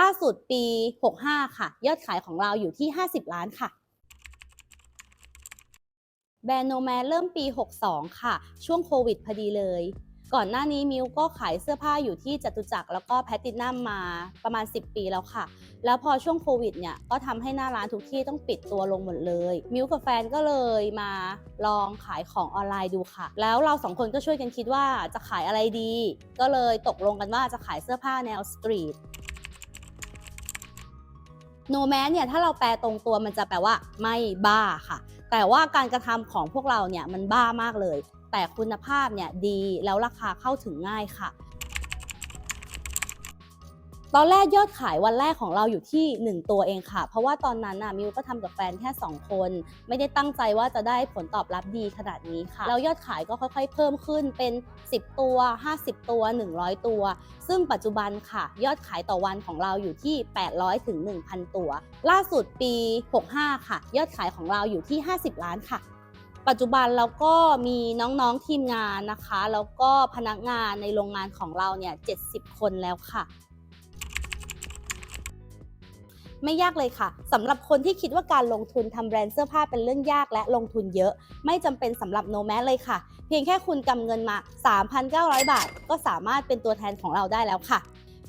ล่าสุดปี 65 ค่ะ ยอดขายของเราอยู่ที่ 50 ล้านค่ะ แบรนด์โนแมนเริ่มปี 62 ค่ะ ช่วงโควิดพอดีเลย ก่อนหน้านี้มิวก็ขายเสื้อผ้าอยู่ที่จตุจักรแล้วก็แพตตินัมมาประมาณ 10 ปีแล้วค่ะ แล้วพอช่วงโควิดเนี่ย ก็ทำให้หน้าร้านทุกที่ต้องปิดตัวลงหมดเลย มิวกับแฟนก็เลยมาลองขายของออนไลน์ดูค่ะ แล้วเราสองคนก็ช่วยกันคิดว่าจะขายอะไรดี ก็เลยตกลงกันว่าจะขายเสื้อผ้าแนวสตรีท โนแมนเนี่ยถ้าเราแปลตรงตัวมันจะแปลว่าไม่บ้าค่ะ แต่ว่าการกระทำของพวกเราเนี่ยมันบ้ามากเลย แต่คุณภาพเนี่ยดีแล้วราคาเข้าถึงง่ายค่ะ ตอนแรกยอดขายวันแรกของเราอยู่ที่ 1 ตัวเองค่ะ เพราะว่าตอนนั้นน่ะมิวก็ทำกับแฟนแค่ 2 คน ไม่ได้ตั้งใจว่าจะได้ผลตอบรับดีขนาดนี้ค่ะแล้วยอดขายก็ค่อยๆ เพิ่มขึ้นเป็น 10 ตัว 50 ตัว 100 ตัว ซึ่งปัจจุบันค่ะ ยอดขายต่อวันของเราอยู่ที่ 800ถึง1,000 ตัว ล่าสุดปี 65 ค่ะ ยอดขายของเราอยู่ที่ 50 ล้านค่ะปัจจุบันเราก็มีน้องๆทีมงานนะคะ แล้วก็พนักงานในโรงงานของเราเนี่ย 70 คนแล้วค่ะ ไม่ยากเลยค่ะสำหรับคนที่คิดว่าการลงทุนทำแบรนด์เสื้อผ้าเป็นเรื่องยากและลงทุนเยอะ ไม่จำเป็นสำหรับโนแมสเลยค่ะ เพียงแค่คุณกำเงินมา 3,900 บาท ก็สามารถเป็นตัวแทนของเราได้แล้วค่ะ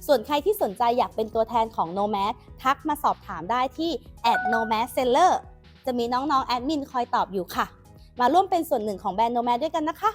ส่วนใครที่สนใจอยากเป็นตัวแทนของ Nomad ทักมาสอบถามได้ที่ @nomad seller จะมีน้องๆแอดมินคอยตอบอยู่ค่ะ มาร่วมเป็นส่วนหนึ่งของแบรนด์ Nomad ด้วยกันนะคะ